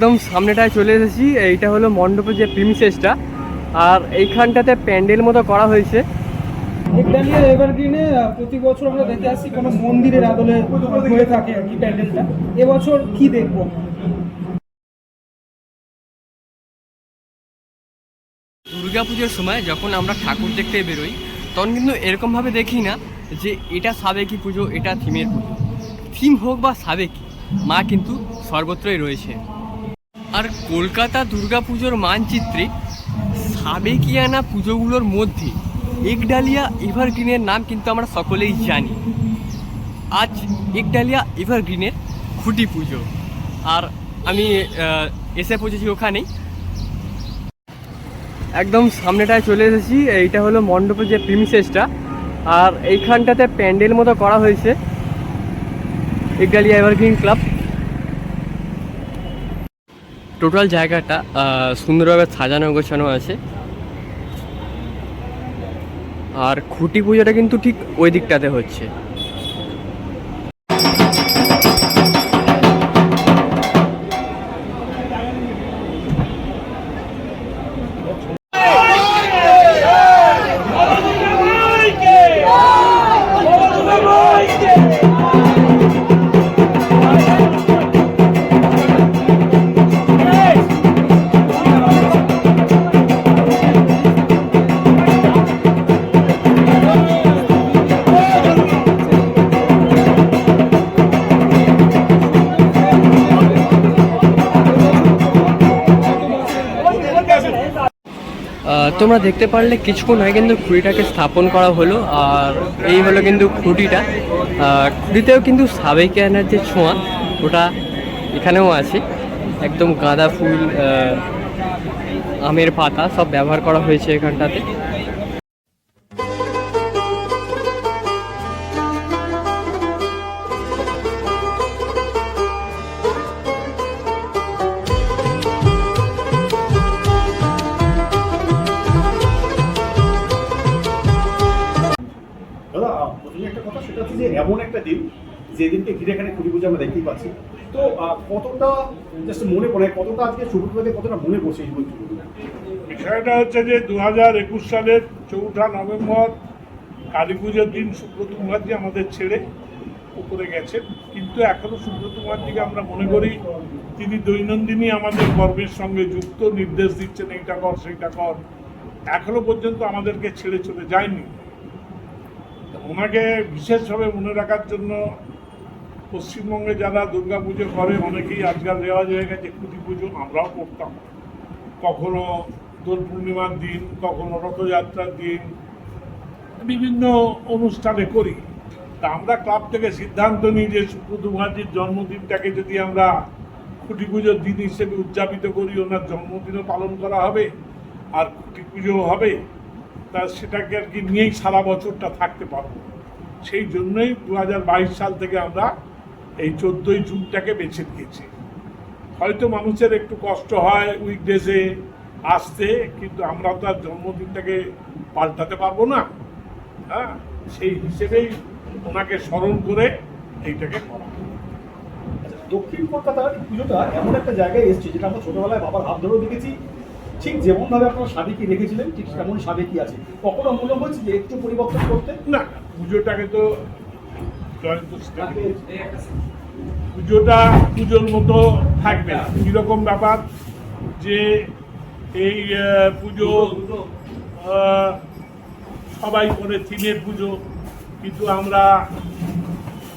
একদম সামনেটায় চলে এসেছি। এইটা হলো মণ্ডপের যে প্রিমিসেসটা। আর এইখানটাতে প্যান্ডেল মতো করা হয়েছে। একডালিয়া এভারগ্রিনে প্রতি বছর আমরা দেখে আসছি কোনো মন্দিরের আদলে হয়ে থাকে আর কি প্যান্ডেলটা। এবছর কি দেখব? দুর্গাপুজোর সময় যখন আমরা ঠাকুর দেখতে বেরোই তখন কিন্তু এরকমভাবে দেখি না যে এটা সাবেকি পুজো এটা থিমের পুজো। থিম হোক বা সাবেকি মা কিন্তু সর্বত্রই রয়েছে। আর কলকাতা দুর্গাপুজোর মানচিত্রে সাবেকিয়ানা পুজোগুলোর মধ্যে একডালিয়া এভারগ্রিনের নাম কিন্তু আমরা সকলেই জানি। আজ একডালিয়া এভারগ্রিনের খুঁটি পুজো। আর আমি এসে পৌঁছেছি ওখানেই। একদম সামনেটায় চলে এসেছি, এইটা হলো মণ্ডপের যে প্রিমিসেসটা আর এইখানটাতে প্যান্ডেল মতো করা হয়েছে। একডালিয়া এভারগ্রিন ক্লাব টোটাল জায়গাটা সুন্দরভাবে সাজানো গোছানো আছে। আর খুঁটি পুজোটা কিন্তু ঠিক ওই দিকটাতে হচ্ছে। তোমরা দেখতে পারলে কিছুক্ষণ আগে কিন্তু খুঁটিটাকে স্থাপন করা হলো, আর এই হলো কিন্তু খুঁটিটা। খুঁটিতেও কিন্তু সাবেকিয়ানার যে ছোঁয়া, ওটা এখানেও আছে। একদম গাঁদা ফুল আমের পাতা সব ব্যবহার করা হয়েছে এখানটাতে। প্রথমে একটা কথা, সেটা হচ্ছে যে এমন একটা দিন, যেদিনকে ঘিরে এখানে খুঁটি পুজো আমরা দেখতেই পাচ্ছি। তো কতটা জাস্ট মনে পড়ে, কতটা আজকে শুভ্রতে কতটা মনে পড়ছে এই বিষয়টা হচ্ছে যে দু হাজার একুশ সালের চৌঠা নভেম্বর, কালী পুজোর দিন সুব্রত মুখার্জি আমাদের ছেড়ে উপরে গেছেন। কিন্তু এখনও সুব্রত মুখার্জিকে আমরা মনে করি তিনি দৈনন্দিনই আমাদের কর্মের সঙ্গে যুক্ত, নির্দেশ দিচ্ছেন, এইটা কর, সেইটা কর। এখনও পর্যন্ত আমাদেরকে ছেড়ে চলে যায়নি। ওনাকে বিশেষভাবে মনে রাখার জন্য পশ্চিমবঙ্গে যারা দুর্গা পুজো করে, অনেকেই আজকাল রেওয়াজ হয়ে গেছে কুটি পুজো আমরাও করতাম। কখনো দোল পূর্ণিমার দিন, কখনো রথযাত্রার দিন, বিভিন্ন অনুষ্ঠানে করি। তা আমরা ক্লাব থেকে সিদ্ধান্ত নিই যে সুব্রত মুখার্জির জন্মদিনটাকে যদি আমরা খুঁটি পুজোর দিন হিসেবে উদযাপিত করি, ওনার জন্মদিনও পালন করা হবে, আর খুঁটি পুজোও হবে। তা সেটাকে আর কি নিয়েই সারা বছরটা থাকতে পারব। সেই জন্যই দু হাজার বাইশ সাল থেকে আমরা এই চোদ্দোই জুনটাকে বেছে নিয়েছি। হয়তো মানুষের একটু কষ্ট হয় উইকডেজে আসতে কিন্তু আমরা তো আর জন্মদিনটাকে পাল্টাতে পারব না। হ্যাঁ সেই হিসেবেই ওনাকে স্মরণ করে এইটাকে করা। আচ্ছা, দক্ষিণ কলকাতার পুজোটা এমন একটা জায়গায় এসছে যেটা আমরা ছোটবেলায় বাবার হাত ধরেও দেখেছি। ঠিক যেমন যেমনভাবে আপনারা সাবেকি রেখেছিলেন ঠিক তেমন সাবেকি আছে। কখনো মনে হচ্ছে যে একটু পরিবর্তন করতে? না পুজোটাকে তো পুজোটা পুজোর মতো থাকবে কীরকম ব্যাপার? যে এই পুজো সবাই করে থিমের পুজো কিন্তু আমরা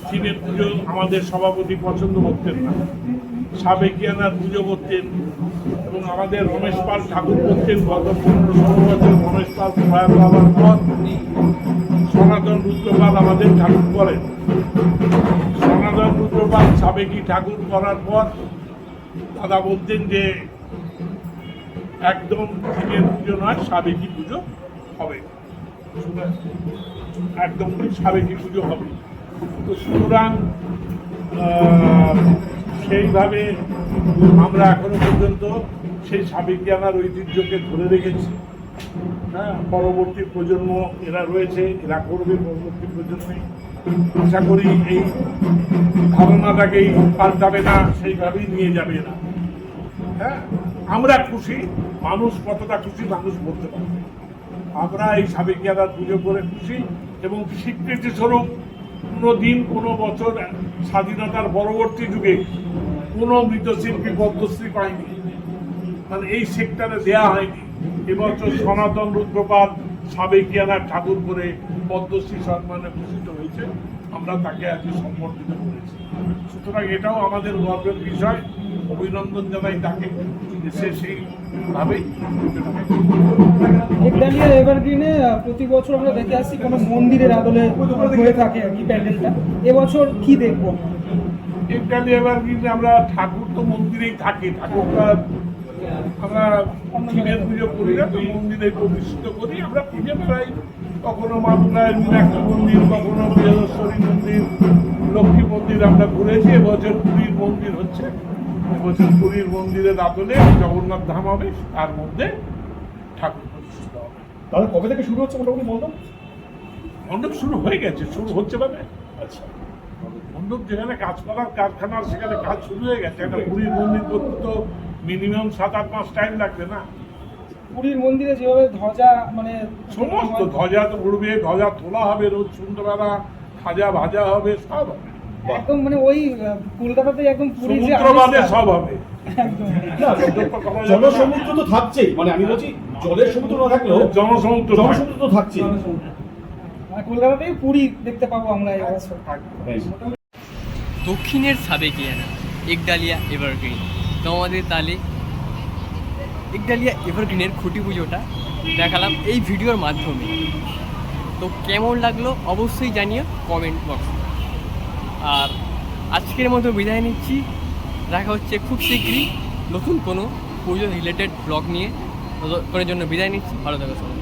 থিমের পুজো আমাদের সভাপতি পছন্দ করতেন না। সাবেকিয়ানার পুজো করতেন এবং আমাদের রমেশ পাল ঠাকুর করতেন গত পনেরো ষোলো বছর রমেশ পাল প্রয়াত হওয়ার পর সনাতন রুদ্রপাল আমাদের ঠাকুর করেন। সনাতন রুদ্রপাল সাবেকি ঠাকুর করার পর দাদা বলতেন যে একদম থিমের পুজো নয়, সাবেকি পুজো হবে। একদম সাবেকি পুজো হবে। তো সুতরাং সেইভাবে আমরা এখনও পর্যন্ত সেই সাবেকিয়ানার ঐতিহ্যকে ধরে রেখেছি। হ্যাঁ পরবর্তী প্রজন্ম এরা রয়েছে, এরা করবে পরবর্তী প্রজন্মে। আশা করি এই ধারণাটাকেই পাল্টাবে না সেইভাবেই নিয়ে যাবে না হ্যাঁ আমরা খুশি, মানুষ কতটা খুশি মানুষ বলতে পারবে। আমরা এই সাবেকিয়ারা পুজো করে খুশি এবং স্বীকৃতি স্বরূপ কোনো দিন, কোনো বছর স্বাধীনতার পরবর্তী যুগে কোনো মৃতশিল্পী পদ্মশ্রী পায়নি। মানে এই সেক্টরে দেয়া হয়নি। এবছর সনাতন রুদ্রপাল সাবেকিয়ানা ঠাকুর করে পদ্মশ্রী সম্মানে ভূষিত হয়েছে। আমরা তাকে আজকে সম্বর্ধিত করেছি। সুতরাং এটাও আমাদের গর্বের বিষয়। অভিনন্দন জানাই তাকে। সে সেইভাবেই পুজোটাকে এভারগ্রিনে প্রতি বছর আমরা দেখে আসছি কোনো মন্দিরের আদলে হয়ে থাকে আর কি প্যান্ডেলটা। এবছর কি দেখব এবার কিন্তু আমরা ঠাকুর তো মন্দিরেই থাকি। ঠাকুরটা আমরা থিমের পুজো করি না তো মন্দিরে প্রতিষ্ঠিত করি। আমরা পুজো বেড়াই কখনো মাদুরায়ের মীনাক্ষী মন্দির কখনো বৃহস্পতি মন্দির লক্ষ্মী মন্দির আমরা ঘুরেছি। এবছর পুরীর মন্দির হচ্ছে। এবছর পুরীর মন্দিরের আদলে জগন্নাথ ধাম হবে তার মধ্যে ঠাকুর প্রতিষ্ঠিত হবে। তাহলে কবে থেকে শুরু হচ্ছে মোটামুটি মণ্ডপ? মণ্ডপ শুরু হয়ে গেছে শুরু হচ্ছে মানে। আচ্ছা। মণ্ডপ যেখানে কাজ করার কারখানার সেখানে কাজ শুরু হয়ে গেছে। একটা পুরীর মন্দির করতে তো মিনিমাম সাত আট মাস টাইম লাগবে না। পুরীর মন্দিরে যেভাবে ধ্বজা মানে সমস্ত ধ্বজা তো উড়বে ধ্বজা তোলা হবে রোজ সন্ধ্যাবেলা খাজা ভাজা হবে সব হবে। একদম মানে ওই কলকাতাতে একদম পুরীর যে সমুদ্র বাদে আমেজটা- সব হবে। একদম। না জনসমুদ্র তো থাকছেই। মানে আমি বলছি জলের সমুদ্র না থাকলেও জনসমুদ্র জনসমুদ্র তো থাকছেই। আর কলকাতাতেই পুরী দেখতে পাবো আমরা এই বছর দক্ষিণের সাবেকিয়ানা একডালিয়া এভারগ্রিন। তো আমাদের তালে একডালিয়া এভারগ্রিনের খুঁটি পুজোটা দেখালাম এই ভিডিওর মাধ্যমে। তো কেমন লাগল অবশ্যই জানিও কমেন্ট বক্সে আর আজকের মতো বিদায় নিচ্ছি। দেখা হচ্ছে খুব শীঘ্রই নতুন কোনো পুজো রিলেটেড ব্লগ নিয়ে। জন্য বিদায় নিচ্ছি। ভালো থাকো সবাই।